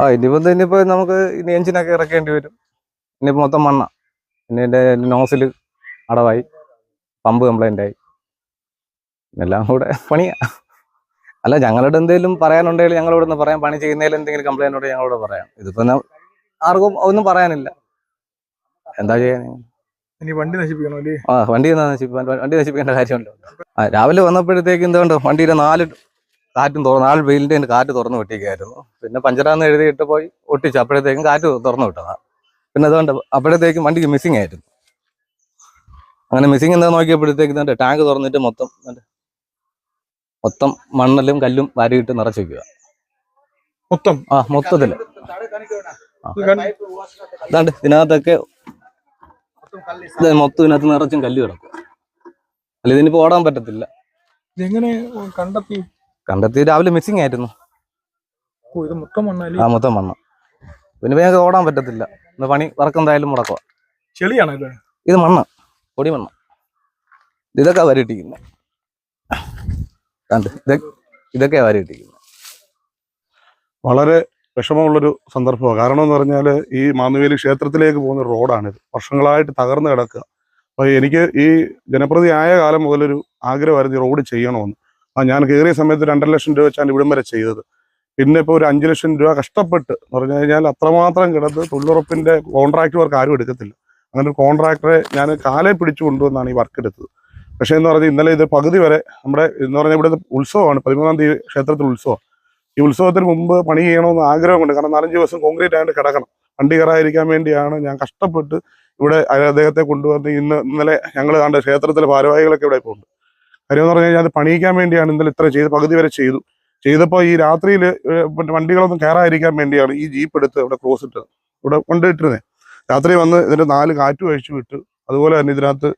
ആ ഇനിയിപ്പോ ഇനിയിപ്പോ നമുക്ക് ഇനി എഞ്ചിനൊക്കെ ഇറക്കേണ്ടി വരും. ഇനിയിപ്പോൾ മൊത്തം മണ്ണ. പിന്നെ എന്റെ നോസിൽ അടവായി. പമ്പ് കംപ്ലൈന്റ് ആയി. എല്ലാം കൂടെ പണിയാ. അല്ല ഞങ്ങളോട് എന്തെങ്കിലും പറയാനുണ്ടെങ്കിൽ ഞങ്ങളോട് ഒന്ന് പറയാം. പണി ചെയ്യുന്നതിൽ എന്തെങ്കിലും കംപ്ലൈന്റ് ഉണ്ടെങ്കിൽ ഞങ്ങളോട് പറയാം. ഇതിപ്പോ ആർക്കും ഒന്നും പറയാനില്ല. എന്താ ചെയ്യാൻ ഇനി വണ്ടി നശിപ്പിക്കണോ ആ വണ്ടി നശിപ്പിക്കാൻ? വണ്ടി നശിപ്പിക്കേണ്ട കാര്യമല്ലോ ആ രാവിലെ വന്നപ്പോഴത്തേക്ക് എന്തുകൊണ്ട് വണ്ടിയുടെ നാല് കാറ്റും തുറന്ന് ആൾ വെയിലിന്റെ കാറ്റ് തുറന്ന് വെട്ടിക്കായിരുന്നു പിന്നെ പഞ്ചറാന്ന് എഴുതിയിട്ട് പോയി ഒട്ടിച്ചു അപ്പോഴത്തേക്കും കാറ്റ് തുറന്നു വിട്ടതാണ് പിന്നെ അതുകൊണ്ട് അപ്പോഴത്തേക്കും വണ്ടിക്ക് മിസ്സിങ് ആയിരുന്നു. അങ്ങനെ മിസ്സിങ് എന്താ നോക്കിയപ്പോഴത്തേക്ക് ഇതുണ്ട് ടാങ്ക് തുറന്നിട്ട് മൊത്തം മൊത്തം മണ്ണലും കല്ലും വാരിയിട്ട് നിറച്ച് വെക്കുക. മൊത്തം? ആ മൊത്തത്തിൽ അതാണ്ട് ഇതിനകത്തൊക്കെ ഇത് മൊത്തം ഇതിനകത്ത് നിറച്ചും കല്ല് കിടക്കും. അല്ല ഇതിനിപ്പോ ഓടാൻ പറ്റത്തില്ല. എങ്ങനെ കണ്ടെത്തി കണ്ടെത്തി രാവിലെ മിസ്സിംഗ് ആയിരുന്നു. ആ മൊത്തം മണ്ണ് പിന്നെ ഞങ്ങൾക്ക് ഓടാൻ പറ്റത്തില്ല. ഇന്ന് പണി വർക്ക് എന്തായാലും മുടക്കുക ചെളിയാണ് ഇത്? ഇത് മണ്ണ്. പൊടി മണ്ണ്. ഇതൊക്കെ വരിട്ടിക്കുന്നത് കണ്ട്. ഇതൊക്കെ ഇതൊക്കെയാ വരിട്ടിക്കുന്നത് വളരെ വിഷമമുള്ളൊരു സന്ദർഭമാണ് കാരണം എന്ന് പറഞ്ഞാൽ ഈ മാന്നുവേലി ക്ഷേത്രത്തിലേക്ക് പോകുന്ന ഒരു റോഡാണിത്. വർഷങ്ങളായിട്ട് തകർന്നു കിടക്കുക. അപ്പോൾ എനിക്ക് ഈ ജനപ്രതി ആയ കാലം മുതലൊരു ആഗ്രഹമായിരുന്നു ഈ റോഡ് ചെയ്യണമെന്ന്. ആ ഞാൻ കയറിയ സമയത്ത് രണ്ടര ലക്ഷം രൂപ വെച്ചാണ് ഇവിടം വരെ ചെയ്തത്. പിന്നെ ഇപ്പോൾ ഒരു അഞ്ച് ലക്ഷം രൂപ കഷ്ടപ്പെട്ട് പറഞ്ഞു കഴിഞ്ഞാൽ അത്രമാത്രം കിടന്ന് തൊഴിലുറപ്പിന്റെ കോൺട്രാക്ട് വർക്ക് ആരും എടുക്കത്തില്ല. അങ്ങനെ ഒരു കോൺട്രാക്ടറെ ഞാൻ കാലേ പിടിച്ചു കൊണ്ടുവന്നാണ് ഈ വർക്ക് എടുത്തത്. പക്ഷേ എന്ന് പറഞ്ഞാൽ ഇന്നലെ ഇത് പകുതി വരെ നമ്മുടെ എന്ന് പറഞ്ഞാൽ ഇവിടെ ഉത്സവമാണ് പതിമൂന്നാം തീയതി ക്ഷേത്രത്തിൽ ഉത്സവം ഈ ഉത്സവത്തിന് മുമ്പ് പണി ചെയ്യണമെന്ന് ആഗ്രഹമുണ്ട്. കാരണം നാലഞ്ച് ദിവസം കോൺക്രീറ്റ് ആയിട്ട് കിടക്കണം. വണ്ടി കയറാതിരിക്കാൻ വേണ്ടിയാണ് ഞാൻ കഷ്ടപ്പെട്ട് ഇവിടെ അദ്ദേഹത്തെ കൊണ്ടുവന്ന് ഇന്ന് ഇന്നലെ ഞങ്ങൾ കണ്ട ക്ഷേത്രത്തിലെ ഭാരവാഹികളൊക്കെ ഇവിടെ ഇപ്പോൾ ഉണ്ട് കാര്യം എന്ന് പറഞ്ഞു കഴിഞ്ഞാൽ അത് പണിയിക്കാൻ വേണ്ടിയാണ് ഇന്നലെ ഇത്ര ചെയ്ത് പകുതി വരെ ചെയ്തു. ചെയ്തപ്പോൾ ഈ രാത്രിയിൽ വണ്ടികളൊന്നും കയറാതിരിക്കാൻ വേണ്ടിയാണ് ഈ ജീപ്പ് എടുത്ത് അവിടെ ക്രോസ് ഇട്ടത്. ഇവിടെ കൊണ്ടിട്ടിരുന്നത് രാത്രി വന്ന് ഇതിന്റെ നാല് കാറ്റ് കഴിച്ചു വിട്ട്. അതുപോലെ തന്നെ ഇതിനകത്ത്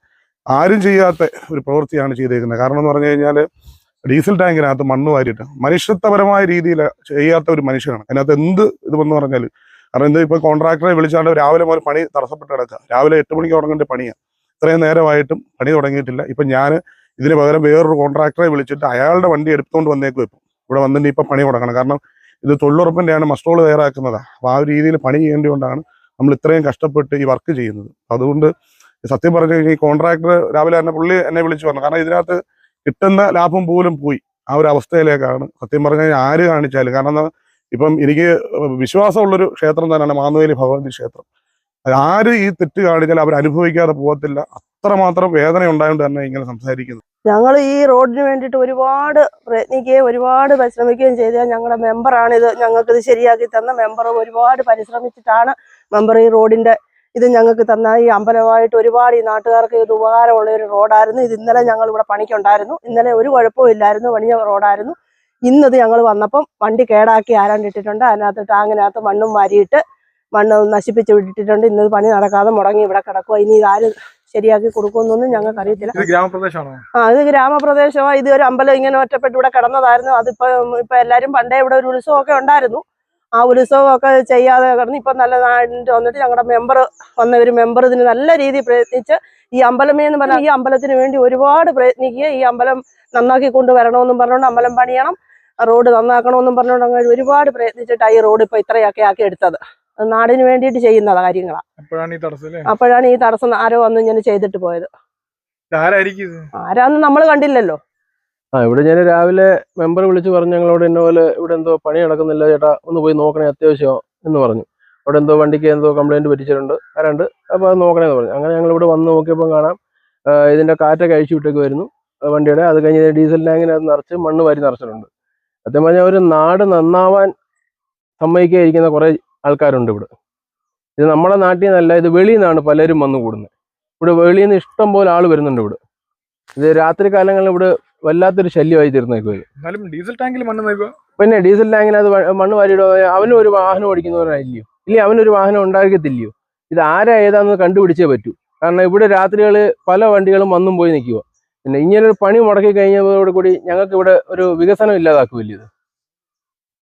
ആരും ചെയ്യാത്ത ഒരു പ്രവൃത്തിയാണ് ചെയ്തേക്കുന്നത്. കാരണം എന്ന് പറഞ്ഞു കഴിഞ്ഞാൽ ഡീസൽ ടാങ്കിനകത്ത് മണ്ണ് വാരിയിട്ട് മനുഷ്യത്വപരമായ രീതിയിൽ ചെയ്യാത്ത ഒരു മനുഷ്യനാണ്. അതിനകത്ത് എന്ത് ഇത് വന്ന് പറഞ്ഞാൽ കാരണം എന്ത് ഇപ്പോൾ കോൺട്രാക്ടറെ വിളിച്ചാണ്ട് രാവിലെ മുതൽ പണി തടസ്സപ്പെട്ട് കിടക്കുക. രാവിലെ എട്ട് മണിക്ക് തുടങ്ങേണ്ട പണിയാണ് ഇത്രയും നേരമായിട്ടും പണി തുടങ്ങിയിട്ടില്ല. ഇപ്പം ഞാൻ ഇതിന് പകരം വേറൊരു കോൺട്രാക്ടറെ വിളിച്ചിട്ട് അയാളുടെ വണ്ടി എടുത്തുകൊണ്ട് വന്നേക്കും ഇപ്പം. ഇവിടെ വന്നിട്ട് ഇപ്പം പണി കൊടുക്കണം കാരണം ഇത് തൊഴിലുറപ്പിന്റെയാണ് മസ്റ്റോൾ തയ്യാറാക്കുന്നതാണ് അപ്പോൾ ആ ഒരു രീതിയിൽ പണി ചെയ്യേണ്ടതുകൊണ്ടാണ് നമ്മൾ ഇത്രയും കഷ്ടപ്പെട്ട് ഈ വർക്ക് ചെയ്യുന്നത്. അതുകൊണ്ട് സത്യം പറഞ്ഞു ഈ കോൺട്രാക്ടർ രാവിലെ തന്നെ പുള്ളി എന്നെ വിളിച്ചു പറഞ്ഞു. കാരണം ഇതിനകത്ത് കിട്ടുന്ന ലാഭം പോലും പോയി. ആ ഒരു അവസ്ഥയിലേക്കാണ്. സത്യം പറഞ്ഞു കഴിഞ്ഞാൽ ആര് കാണിച്ചാലും. കാരണം ഇപ്പം എനിക്ക് വിശ്വാസമുള്ളൊരു ക്ഷേത്രം തന്നെയാണ് മാന്നുവേലി ഭഗവതി ക്ഷേത്രം. ആര് ഈ തെറ്റ് കാണിച്ചാൽ അവർ അനുഭവിക്കാതെ പോകത്തില്ല. അത്രമാത്രം വേദന ഉണ്ടായതുകൊണ്ട് തന്നെ ഇങ്ങനെ സംസാരിക്കുന്നത് ഞങ്ങൾ ഈ റോഡിന് വേണ്ടിയിട്ട് ഒരുപാട് പ്രയത്നിക്കുകയും ഒരുപാട് പരിശ്രമിക്കുകയും ചെയ്ത ഞങ്ങളുടെ മെമ്പറാണ് ഇത് ഞങ്ങൾക്ക് ഇത് ശരിയാക്കി തന്ന മെമ്പർ ഒരുപാട് പരിശ്രമിച്ചിട്ടാണ് മെമ്പർ ഈ റോഡിന്റെ ഇത് ഞങ്ങൾക്ക് തന്ന. ഈ അമ്പലമായിട്ട് ഒരുപാട് ഈ നാട്ടുകാർക്ക് ഇത് ഉപകാരമുള്ള ഒരു റോഡായിരുന്നു. ഇത് ഇന്നലെ ഞങ്ങൾ ഇവിടെ പണിക്കുണ്ടായിരുന്നു. ഇന്നലെ ഒരു കുഴപ്പവും ഇല്ലായിരുന്നു. പണിയ റോഡായിരുന്നു. ഇന്നത് ഞങ്ങൾ വന്നപ്പം വണ്ടി കേടാക്കി ആരാണ്ടിട്ടിട്ടുണ്ട്. അതിനകത്ത് ടാങ്ങിനകത്ത് മണ്ണും വാരിയിട്ട് മണ്ണ് നശിപ്പിച്ച് വിട്ടിട്ടുണ്ട്. ഇന്നത് പണി നടക്കാതെ മുടങ്ങി ഇവിടെ കിടക്കുക ഇനി ഇതാര് ശരിയാക്കി കൊടുക്കുമെന്നൊന്നും ഞങ്ങൾക്ക് അറിയത്തില്ല ഗ്രാമപ്രദേശമാണോ? ആ ഇത് ഗ്രാമപ്രദേശമാണ് ഇത് ഒരു അമ്പലം ഇങ്ങനെ ഒറ്റപ്പെട്ട് ഇവിടെ കിടന്നതായിരുന്നു. അതിപ്പോ ഇപ്പൊ എല്ലാരും പണ്ടേ ഇവിടെ ഒരു ഉത്സവമൊക്കെ ഉണ്ടായിരുന്നു. ആ ഉത്സവമൊക്കെ ചെയ്യാതെ കിടന്ന് ഇപ്പൊ നല്ല വന്നിട്ട് ഞങ്ങളുടെ മെമ്പർ വന്ന ഒരു മെമ്പർ ഇതിന് നല്ല രീതിയിൽ പ്രയത്നിച്ച് ഈ അമ്പലമേ എന്ന് പറഞ്ഞാൽ ഈ അമ്പലത്തിന് വേണ്ടി ഒരുപാട് പ്രയത്നിക്കുക. ഈ അമ്പലം നന്നാക്കി കൊണ്ടുവരണമെന്നും പറഞ്ഞുകൊണ്ട് അമ്പലം പണിയണം. റോഡ് നന്നാക്കണമെന്നും പറഞ്ഞുകൊണ്ട് അങ്ങനെ ഒരുപാട് പ്രയത്നിച്ചിട്ടാണ് ഈ റോഡ് ഇപ്പൊ ഇത്രയൊക്കെ ആക്കി എടുത്തത്. നാടിന് വേണ്ടിയിട്ട് ചെയ്യുന്ന കാര്യങ്ങളാണ് അപ്പോഴാണ് ഈ തടസ്സം ആരോ വന്ന് ഇങ്ങനെ ചെയ്തിട്ട് പോയത്. ആരായിരിക്കും ആരാന്ന് നമ്മൾ കണ്ടില്ലല്ലോ. ആ ഇവിടെ ഞാൻ രാവിലെ മെമ്പർ വിളിച്ച് പറഞ്ഞു ഞങ്ങളോട് ഇന്ന പോലെ ഇവിടെ എന്തോ പണി നടക്കുന്നില്ല ചേട്ടാ ഒന്ന് പോയി നോക്കണേ അത്യാവശ്യം എന്ന് പറഞ്ഞു. അവിടെ എന്തോ വണ്ടിക്ക് എന്തോ കംപ്ലൈന്റ് പറ്റിച്ചിട്ടുണ്ട് ആരാണ്ട്? അപ്പോൾ അത് നോക്കണേന്ന് പറഞ്ഞു. അങ്ങനെ ഞങ്ങൾ ഇവിടെ വന്ന് നോക്കിയപ്പോൾ കാണാം ഇതിന്റെ കാറ്റൊക്കെ അഴിച്ചു വിട്ടേക്ക് വരുന്നു ആ വണ്ടിയുടെ. അത് കഴിഞ്ഞ് ഡീസൽ അത് നിറച്ച് മണ്ണ് വാരി നിറച്ചിട്ടുണ്ട്. സത്യം പറഞ്ഞാൽ ഒരു നാട് നന്നാവാൻ സമ്മതിക്കാതിരിക്കുന്ന കുറേ ആൾക്കാരുണ്ട് ഇവിടെ. ഇത് നമ്മുടെ നാട്ടിൽ നിന്നല്ല ഇത് വെളിയിൽ നിന്നാണ് പലരും വന്നു കൂടുന്നത്. ഇവിടെ വെളിയിൽ നിന്ന് ഇഷ്ടം പോലെ ആൾ വരുന്നുണ്ട് ഇവിടെ. ഇത് രാത്രി കാലങ്ങളിൽ ഇവിടെ വല്ലാത്തൊരു ശല്യമായി തീർന്നേക്കും എന്നാലും ഡീസൽ ടാങ്കിൽ മണ്ണ് പിന്നെ ഡീസൽ ടാങ്കിനകത്ത് അത് മണ്ണ് വാരിയിടോ അവനും ഒരു വാഹനം ഓടിക്കുന്നവരായില്ലയോ? ഇല്ല അവനൊരു വാഹനം ഉണ്ടാക്കത്തില്ലയോ ഇത് ആരാ ഏതാണെന്ന് കണ്ടുപിടിച്ചേ പറ്റൂ. കാരണം ഇവിടെ രാത്രികൾ പല വണ്ടികളും വന്നും പോയി നിൽക്കുക പിന്നെ ഇങ്ങനൊരു പണി മുടക്കി കഴിഞ്ഞതോടുകൂടി ഞങ്ങൾക്ക് ഇവിടെ ഒരു വികസനം ഇല്ലാതാക്കുമല്ലോ ഇത്.